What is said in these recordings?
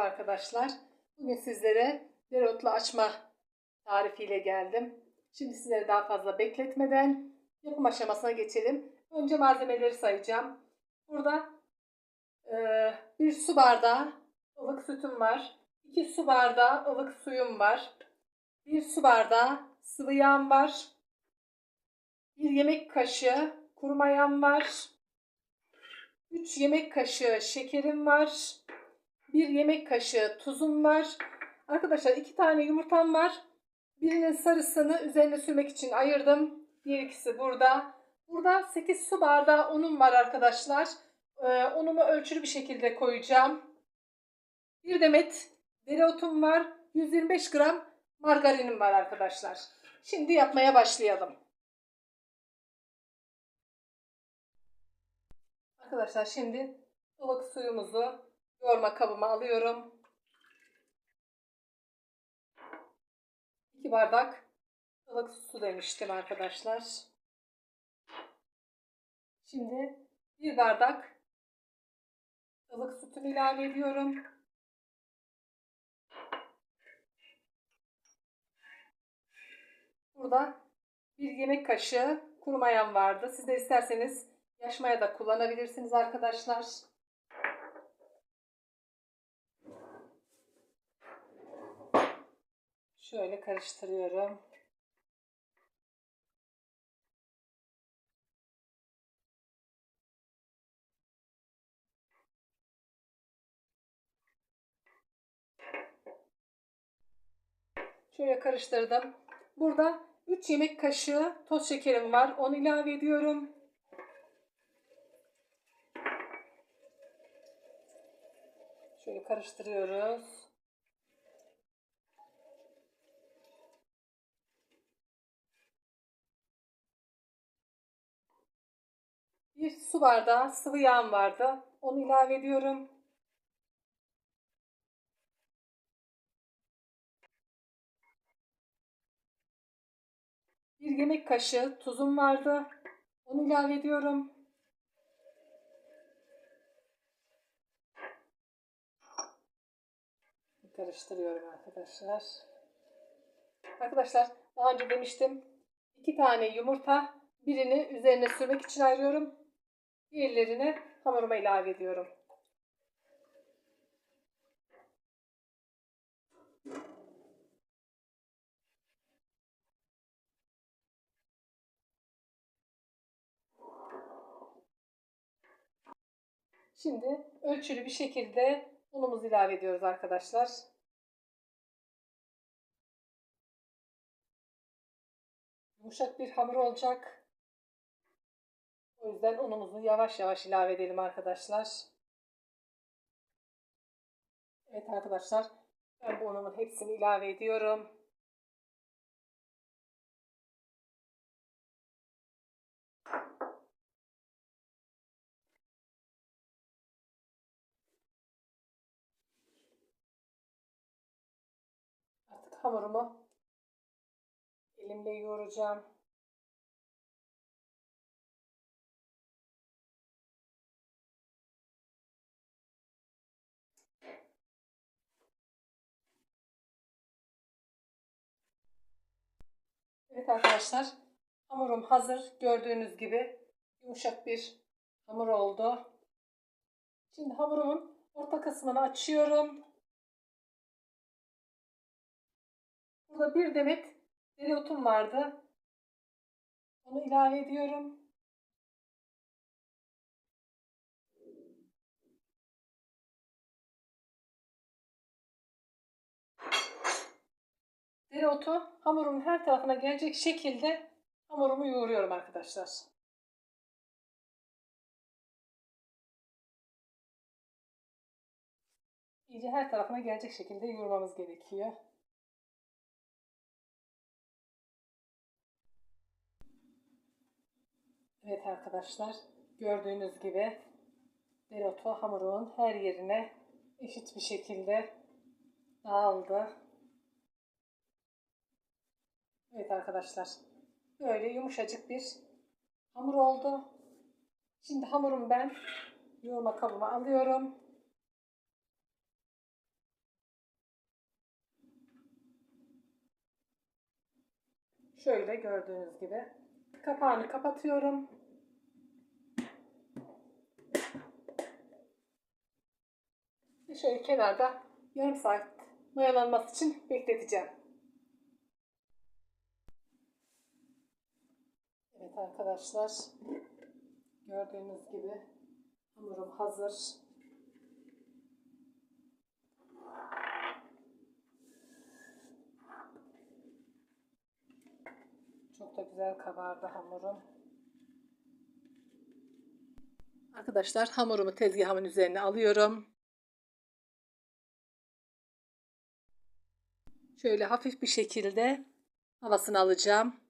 Merhaba arkadaşlar. Bugün sizlere dereotlu açma tarifiyle geldim. Şimdi sizleri daha fazla bekletmeden yapım aşamasına geçelim. Önce malzemeleri sayacağım. Burada e, bir su bardağı ılık sütüm var. 2 su bardağı ılık suyum var. 1 su bardağı sıvı yağım var. 1 yemek kaşığı kuru mayam var. 3 yemek kaşığı şekerim var. 1 yemek kaşığı tuzum var. Arkadaşlar 2 tane yumurtam var. Birinin sarısını üzerine sürmek için ayırdım. Diğer ikisi burada. Burada 8 su bardağı unum var arkadaşlar. Ee, unumu ölçülü bir şekilde koyacağım. Bir demet dereotum var. 125 gram margarinim var arkadaşlar. Şimdi yapmaya başlayalım. Arkadaşlar şimdi ılık suyumuzu yoğurma kabıma alıyorum. 2 bardak ılık su demiştim arkadaşlar. Şimdi bir bardak ılık sütümü ilave ediyorum. Burada bir yemek kaşığı kuru mayam vardı. Siz de isterseniz yaş maya da kullanabilirsiniz arkadaşlar. Şöyle karıştırıyorum. Şöyle karıştırdım. Burada 3 yemek kaşığı toz şekerim var. Onu ilave ediyorum. Şöyle karıştırıyoruz. Bir su bardağı sıvı yağım vardı. Onu ilave ediyorum. Bir yemek kaşığı tuzum vardı. Onu ilave ediyorum. Karıştırıyorum arkadaşlar. Arkadaşlar daha önce demiştim. iki tane yumurta birini üzerine sürmek için ayırıyorum. Diğerlerini hamuruma ilave ediyorum. Şimdi ölçülü bir şekilde unumuzu ilave ediyoruz arkadaşlar. Yumuşak bir hamur olacak. O yüzden unumuzu yavaş yavaş ilave edelim arkadaşlar. Evet arkadaşlar ben bu unumun hepsini ilave ediyorum. Artık hamurumu elimle yoğuracağım. Evet arkadaşlar hamurum hazır. Gördüğünüz gibi yumuşak bir hamur oldu. Şimdi hamurumun orta kısmını açıyorum. Burada bir demet dereotum vardı. Onu ilave ediyorum. Dereotu hamurumun her tarafına gelecek şekilde hamurumu yoğuruyorum arkadaşlar. İyice her tarafına gelecek şekilde yoğurmamız gerekiyor. Evet arkadaşlar gördüğünüz gibi dereotu hamurumun her yerine eşit bir şekilde dağıldı. Evet arkadaşlar. Böyle yumuşacık bir hamur oldu. Şimdi hamurumu ben yoğurma kabıma alıyorum. Şöyle gördüğünüz gibi. Kapağını kapatıyorum. Ve Şöyle kenarda yarım saat mayalanması için bekleteceğim. Arkadaşlar. Gördüğünüz gibi hamurum hazır. Çok da güzel kabardı hamurum. Arkadaşlar hamurumu tezgahımın üzerine alıyorum. Şöyle hafif bir şekilde havasını alacağım.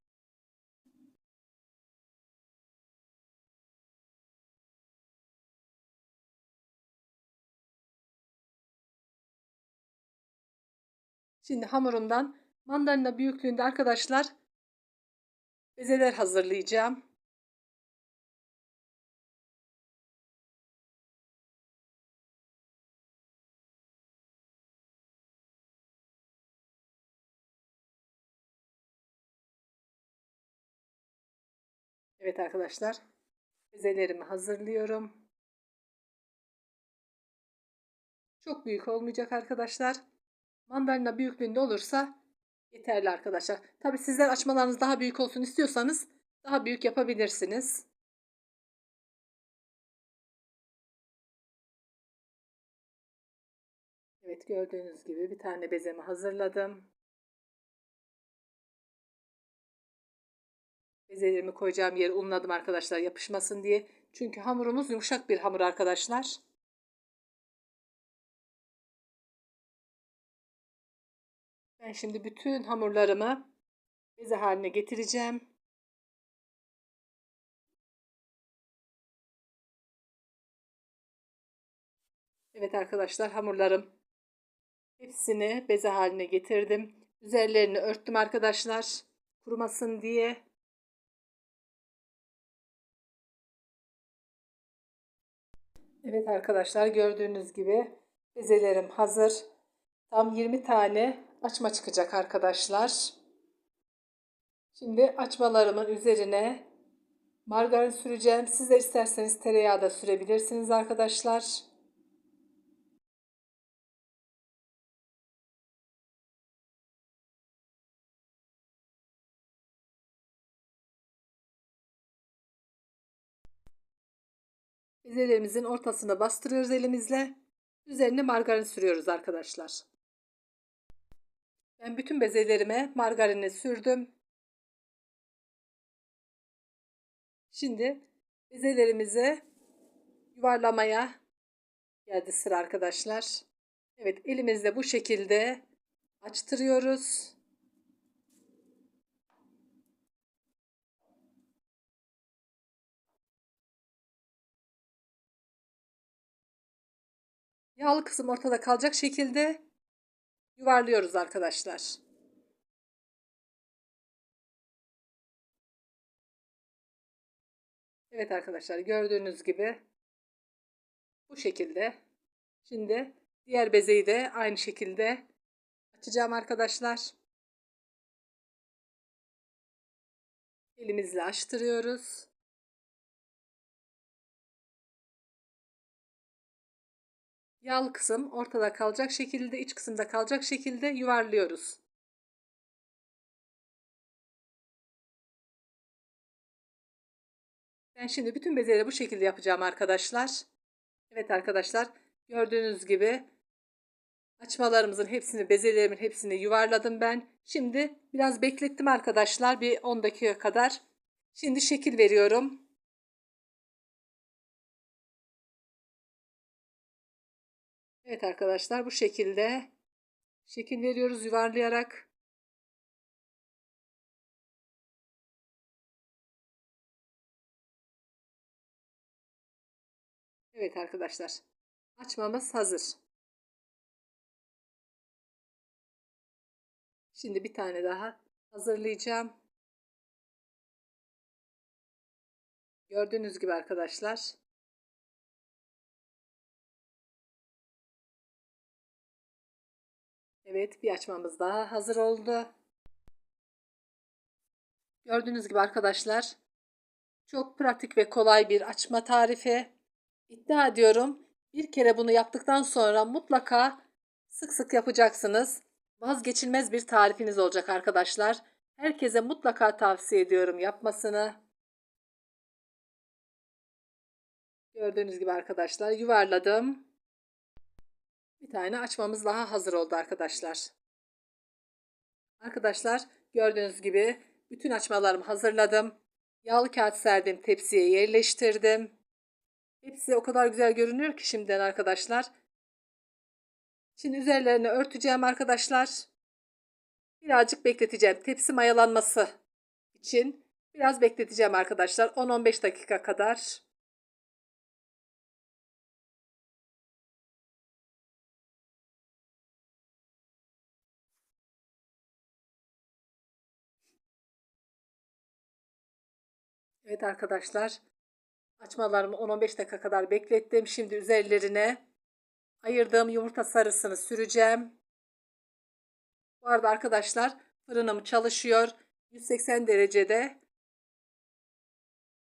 Şimdi hamurumdan mandalina büyüklüğünde arkadaşlar bezeler hazırlayacağım. Evet arkadaşlar. Bezelerimi hazırlıyorum. Çok büyük olmayacak arkadaşlar. Mandalina büyüklüğünde olursa yeterli arkadaşlar. Tabi sizler açmalarınız daha büyük olsun istiyorsanız daha büyük yapabilirsiniz. Evet gördüğünüz gibi bir tane bezemi hazırladım. Bezelerimi koyacağım yeri unladım arkadaşlar yapışmasın diye. Çünkü hamurumuz yumuşak bir hamur arkadaşlar. Ben şimdi bütün hamurlarımı beze haline getireceğim. Evet arkadaşlar hamurlarım hepsini beze haline getirdim. Üzerlerini örttüm arkadaşlar kurumasın diye. Evet arkadaşlar gördüğünüz gibi bezelerim hazır. Tam 20 tane açma çıkacak arkadaşlar. Şimdi açmalarımın üzerine margarin süreceğim. Sizler isterseniz tereyağı da sürebilirsiniz arkadaşlar. Bezelerimizin ortasına bastırıyoruz elimizle. Üzerine margarin sürüyoruz arkadaşlar. Ben bütün bezelerime margarini sürdüm. Şimdi bezelerimizi yuvarlamaya geldi sıra arkadaşlar. Evet elimizle bu şekilde açtırıyoruz. Yağlı kısım ortada kalacak şekilde yuvarlıyoruz arkadaşlar. Evet arkadaşlar gördüğünüz gibi bu şekilde. Şimdi diğer bezeyi de aynı şekilde açacağım arkadaşlar. Elimizle açtırıyoruz. Yağlı kısım ortada kalacak şekilde, iç kısımda kalacak şekilde yuvarlıyoruz. Ben şimdi bütün bezeleri bu şekilde yapacağım arkadaşlar. Evet arkadaşlar gördüğünüz gibi açmalarımızın hepsini bezelerimin hepsini yuvarladım ben. Şimdi biraz beklettim arkadaşlar bir 10 dakika kadar. Şimdi şekil veriyorum. Evet arkadaşlar bu şekilde şekil veriyoruz yuvarlayarak. Evet arkadaşlar açmamız hazır. Şimdi bir tane daha hazırlayacağım. Gördüğünüz gibi arkadaşlar Evet bir açmamız daha hazır oldu. Gördüğünüz gibi arkadaşlar çok pratik ve kolay bir açma tarifi. İddia ediyorum bir kere bunu yaptıktan sonra mutlaka sık sık yapacaksınız. Vazgeçilmez bir tarifiniz olacak arkadaşlar. Herkese mutlaka tavsiye ediyorum yapmasını. Gördüğünüz gibi arkadaşlar yuvarladım. Bir tane açmamız daha hazır oldu arkadaşlar. Arkadaşlar gördüğünüz gibi bütün açmalarımı hazırladım. Yağlı kağıt serdim tepsiye yerleştirdim. Hepsi o kadar güzel görünüyor ki şimdiden arkadaşlar. Şimdi üzerlerini örteceğim arkadaşlar. Birazcık bekleteceğim. Tepsi mayalanması için biraz bekleteceğim arkadaşlar. 10-15 dakika kadar. Evet arkadaşlar. Açmalarımı 10-15 dakika kadar beklettim. Şimdi üzerlerine ayırdığım yumurta sarısını süreceğim. Bu arada arkadaşlar fırınım çalışıyor. 180 derecede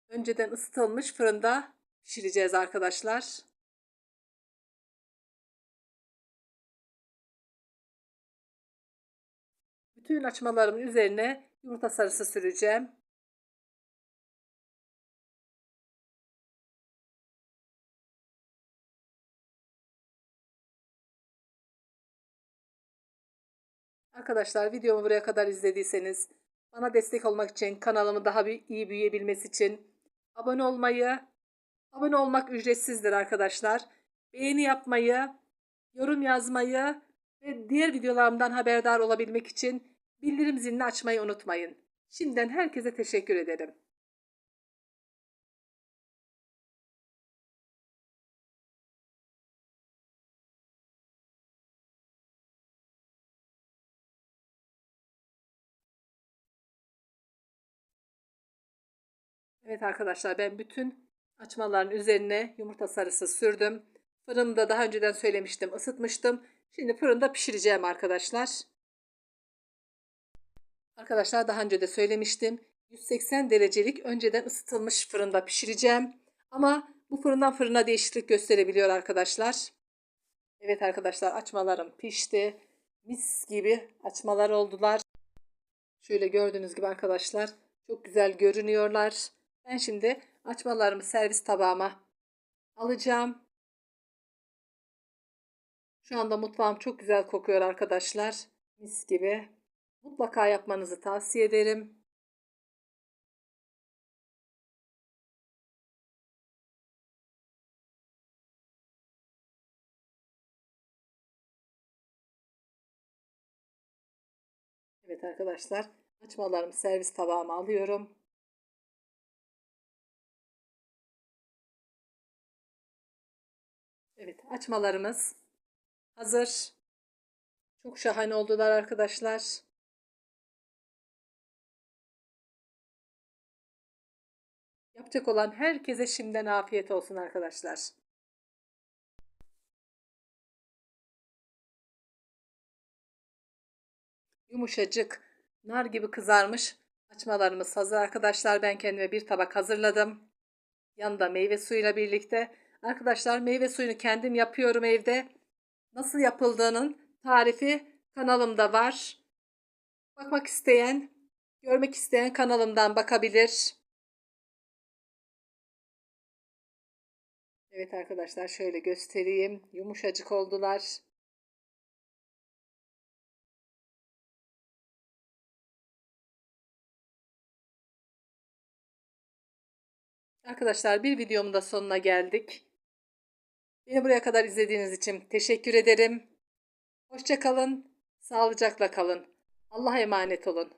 önceden ısıtılmış fırında pişireceğiz arkadaşlar. Bütün açmalarımın üzerine yumurta sarısı süreceğim. Arkadaşlar videomu buraya kadar izlediyseniz bana destek olmak için kanalımı daha bir iyi büyüyebilmesi için abone olmayı, abone olmak ücretsizdir arkadaşlar. Beğeni yapmayı, yorum yazmayı ve diğer videolarımdan haberdar olabilmek için bildirim zilini açmayı unutmayın. Şimdiden herkese teşekkür ederim. Evet arkadaşlar ben bütün açmaların üzerine yumurta sarısı sürdüm. Fırında daha önceden söylemiştim ısıtmıştım. Şimdi fırında pişireceğim arkadaşlar. Arkadaşlar daha önce de söylemiştim. 180 derecelik önceden ısıtılmış fırında pişireceğim. Ama bu fırından fırına değişiklik gösterebiliyor arkadaşlar. Evet arkadaşlar açmalarım pişti. Mis gibi açmalar oldular. Şöyle gördüğünüz gibi arkadaşlar çok güzel görünüyorlar. Ben şimdi açmalarımı servis tabağıma alacağım. Şu anda mutfağım çok güzel kokuyor arkadaşlar. Mis gibi. Mutlaka yapmanızı tavsiye ederim. Evet arkadaşlar açmalarımı servis tabağıma alıyorum. Evet açmalarımız hazır. Çok şahane oldular arkadaşlar. Yapacak olan herkese şimdiden afiyet olsun arkadaşlar. Yumuşacık, nar gibi kızarmış açmalarımız hazır arkadaşlar. Ben kendime bir tabak hazırladım. Yanında meyve suyuyla birlikte Arkadaşlar meyve suyunu kendim yapıyorum evde. Nasıl yapıldığının tarifi kanalımda var. Bakmak isteyen, görmek isteyen kanalımdan bakabilir. Evet arkadaşlar şöyle göstereyim. Yumuşacık oldular. Arkadaşlar bir videomun da sonuna geldik. Beni buraya kadar izlediğiniz için teşekkür ederim. Hoşçakalın, sağlıcakla kalın. Allah'a emanet olun.